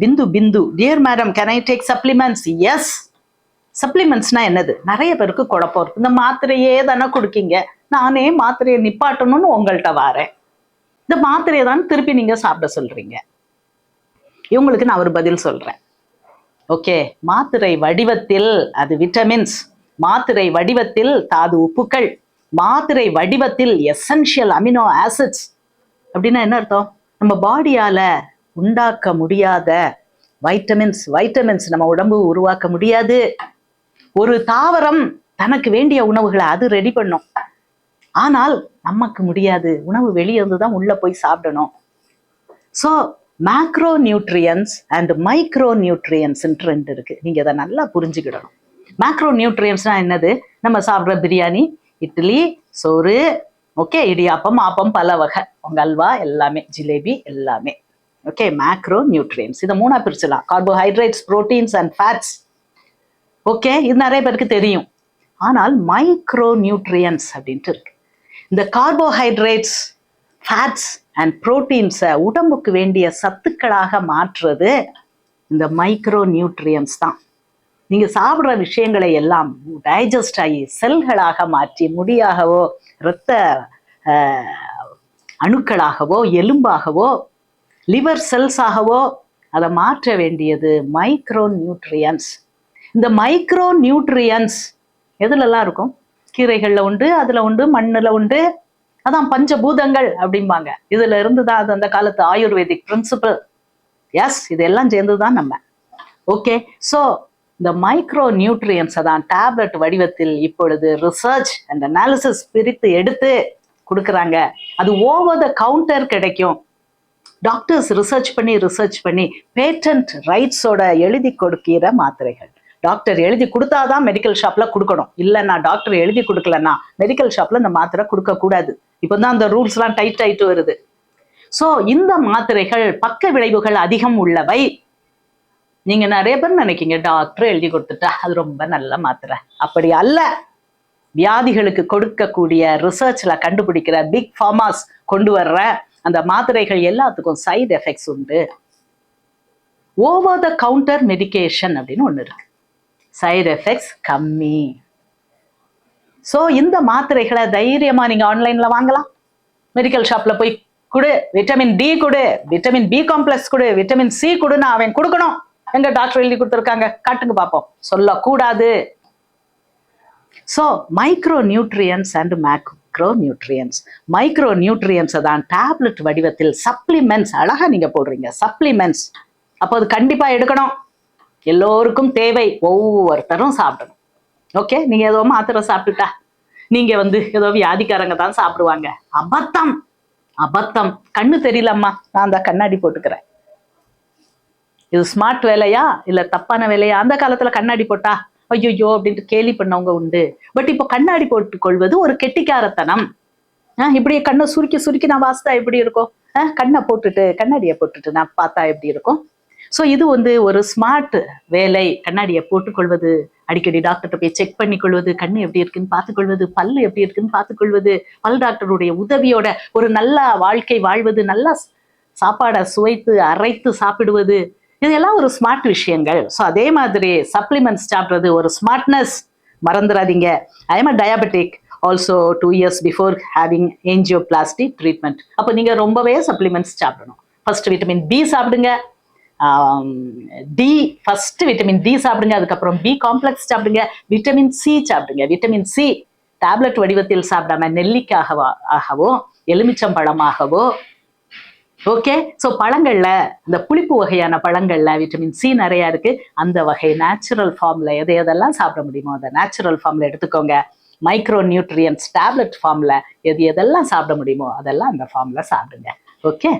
Bindu Bindu. Dear madam can I take supplements yes சப்ளிமெண்ட்ஸ்னா என்னது? நிறைய பேருக்கு குழப்பம் இருக்கு. இந்த மாத்திரையே தானே கொடுக்கீங்க. நானே மாத்திரையை நிப்பாட்டணும்னு உங்கள்கிட்ட வாரேன். இந்த மாத்திரையை தான் திருப்பி நீங்க சாப்பிட சொல்றீங்க. இவங்களுக்கு நான் ஒரு பதில் சொல்றேன். ஓகே மாத்திரை வடிவத்தில் அது விட்டமின்ஸ் மாத்திரை வடிவத்தில் தாது உப்புக்கள். மாத்திரை வடிவத்தில் எசென்ஷியல் அமினோ ஆசிட்ஸ் அப்படின்னா என்ன அர்த்தம்? நம்ம பாடியால உண்டாக்க முடியாத வைட்டமின்ஸ் வைட்டமின்ஸ் நம்ம உடம்பு உருவாக்க முடியாது. ஒரு தாவரம் தனக்கு வேண்டிய உணவுகளை அது ரெடி பண்ணும். ஆனால் நமக்கு முடியாது. உணவு வெளியே இருந்து தான் உள்ள போய் சாப்பிடணும். So macro nutrients and micro nutrients ரெண்டு இருக்கு. நீங்க அதை நல்லா புரிஞ்சுக்கிடணும். மேக்ரோ நியூட்ரியன்ஸ்னா என்னது? நம்ம சாப்பிட்ற பிரியாணி இட்லி சோறு ஓகே இடியாப்பம் ஆப்பம் பல வகை உங்க அல்வா எல்லாமே ஜிலேபி எல்லாமே. ஓகே மேக்ரோ நியூட்ரியன்ஸ் இதை மூணா பிரிச்சிடலாம். Carbohydrates proteins and fats okay இது நிறைய பேருக்கு தெரியும். ஆனால் மைக்ரோ நியூட்ரியன்ஸ் அப்படின்ட்டு இருக்கு. இந்த கார்போஹைட்ரேட்ஸ் ஃபேட்ஸ் அண்ட் புரோட்டீன்ஸை உடம்புக்கு வேண்டிய சத்துக்களாக மாற்றுறது இந்த மைக்ரோ நியூட்ரியன்ஸ் தான். நீங்கள் சாப்பிட்ற விஷயங்களை எல்லாம் டைஜஸ்ட் ஆகி செல்களாக மாற்றி முடியாகவோ இரத்த அணுக்களாகவோ எலும்பாகவோ லிவர் செல்ஸாகவோ அதை மாற்ற வேண்டியது மைக்ரோ நியூட்ரியன்ஸ் இந்த மைக்ரோ நியூட்ரியன்ஸ் எதுலலாம் இருக்கும்? கீரைகளில் உண்டு அதில் உண்டு மண்ணில் உண்டு. அதான் பஞ்சபூதங்கள் அப்படிம்பாங்க. இதுல இருந்து தான் அது அந்த காலத்து ஆயுர்வேதிக் பிரின்சிபல் எஸ் இதெல்லாம் சேர்ந்து தான் நம்ம. ஓகே ஸோ இந்த மைக்ரோ நியூட்ரியன்ஸை தான் டேப்லெட் வடிவத்தில் இப்பொழுது ரிசர்ச் அண்ட் அனாலிசிஸ் பிரித்து எடுத்து கொடுக்குறாங்க. அது ஓவர் த கவுண்டர் கிடைக்கும். டாக்டர்ஸ் ரிசர்ச் பண்ணி ரிசர்ச் பண்ணி பேட்டன்ட் ரைட்ஸோட எழுதி கொடுக்கிற மாத்திரைகள். டாக்டர் எழுதி கொடுத்தாதான் மெடிக்கல் ஷாப்ல கொடுக்கணும். இல்லைன்னா டாக்டர் எழுதி கொடுக்கலன்னா மெடிக்கல் ஷாப்ல இந்த மாத்திரை கொடுக்க கூடாது. இப்போதான் அந்த ரூல்ஸ்லாம் டைட் ஆயிட்டு வருது. ஸோ இந்த மாத்திரைகள் பக்க விளைவுகள் அதிகம் உள்ளவை. நீங்க நிறைய பேர் நினைக்கீங்க டாக்டர் எழுதி கொடுத்துட்டா அது ரொம்ப நல்ல மாத்திரை. அப்படி அல்ல. வியாதிகளுக்கு கொடுக்கக்கூடிய ரிசர்ச்ல கண்டுபிடிக்கிற பிக் ஃபார்மாஸ் கொண்டு வர்ற அந்த மாத்திரைகள் எல்லாத்துக்கும் சைடு எஃபெக்ட்ஸ் உண்டு. ஓவர் த கவுண்டர் மெடிகேஷன் அப்படின்னு ஒன்று இருக்கு. சைடு எஃபெக்ட்ஸ் கம்மி. ஸோ இந்த மாத்திரைகளை தைரியமா நீங்க ஆன்லைன்ல வாங்கலாம். மெடிக்கல் ஷாப்ல போய் கொடு விட்டமின் டி கொடு விட்டமின் பி காம்ப்ளெக்ஸ் கொடு விட்டமின் சி கொடுன்னு அவன் கொடுக்கணும். எங்க டாக்டர் எழுதி கொடுத்துருக்காங்க. காட்டுங்க பார்ப்போம் சொல்லக்கூடாது. So micro nutrients and macro micro nutrients micro நியூட்ரியன்ஸை தான் டேப்லெட் வடிவத்தில் சப்ளிமெண்ட்ஸ் அழகாக நீங்கள் போடுறீங்க. சப்ளிமெண்ட்ஸ் அப்போ அது கண்டிப்பாக எடுக்கணும். எல்லோருக்கும் தேவை. ஒவ்வொருத்தரும் சாப்பிடணும். ஓகே நீங்கள் ஏதோ மாத்திரை சாப்பிட்டுட்டா நீங்கள் வந்து ஏதோ வியாதிக்காரங்க தான் சாப்பிடுவாங்க. அபத்தம். அபத்தம். கண்ணு தெரியலம்மா. நான் அந்த கண்ணாடி போட்டுக்கிறேன். இது ஸ்மார்ட் வேலையா? இல்லை தப்பான வேலையா? அந்த காலத்தில் கண்ணாடி போட்டா ஐயோயோ அப்படின்ட்டு கேலி பண்ணவங்க உண்டு. பட் இப்போ கண்ணாடி போட்டுக் கொள்வது ஒரு கெட்டிக்காரத்தனம். ஆஹ் இப்படி கண்ணை சுருக்கி சுருக்கி நான் வாசித்தா எப்படி இருக்கும்? ஆஹ் கண்ணை போட்டுட்டு கண்ணாடியை போட்டுட்டு நான் பார்த்தா எப்படி இருக்கும்? ஸோ இது வந்து ஒரு ஸ்மார்ட் வேலை. கண்ணாடியை போட்டுக்கொள்வது. அடிக்கடி டாக்டர்கிட்ட போய் செக் பண்ணி கொள்வது கண்ணு எப்படி இருக்குன்னு பார்த்துக்கொள்வது. பல்லு எப்படி இருக்குன்னு பார்த்துக்கொள்வது. பல் டாக்டருடைய உதவியோட ஒரு நல்ல வாழ்க்கை வாழ்வது. நல்லா சாப்பாடை சுவைத்து அரைத்து சாப்பிடுவது. இதெல்லாம் ஒரு ஸ்மார்ட் விஷயங்கள். ஸோ அதே மாதிரி சப்ளிமெண்ட்ஸ் சாப்பிட்றது ஒரு ஸ்மார்ட்னஸ் மறந்துடாதீங்க I am a diabetic also two years before having plastic treatment அப்போ நீங்கள் ரொம்பவே சப்ளிமெண்ட்ஸ் சாப்பிடணும். ஃபர்ஸ்ட் விட்டமின் பி சாப்பிடுங்க. டி ஃபர்ஸ்ட் விட்டமின் டி சாப்பிடுங்க. அதுக்கப்புறம் பி காம்ப்ளெக்ஸ் சாப்பிடுங்க. விட்டமின் சி சாப்பிடுங்க. விட்டமின் சி டேப்லெட் வடிவத்தில் சாப்பிடாம நெல்லிக்காகவோ ஆகவோ எலுமிச்சம்பழமாகவோ ஓகே ஸோ பழங்கள்ல இந்த புளிப்பு வகையான பழங்கள்ல விட்டமின் சி நிறைய இருக்கு. அந்த வகை நேச்சுரல் ஃபார்ம்ல எதை எதெல்லாம் சாப்பிட முடியுமோ அதை நேச்சுரல் ஃபார்ம்ல எடுத்துக்கோங்க. மைக்ரோ நியூட்ரியன்ஸ் டேப்லெட் ஃபார்ம்ல எது எதெல்லாம் சாப்பிட முடியுமோ அதெல்லாம் அந்த ஃபார்ம்ல சாப்பிடுங்க. ஓகே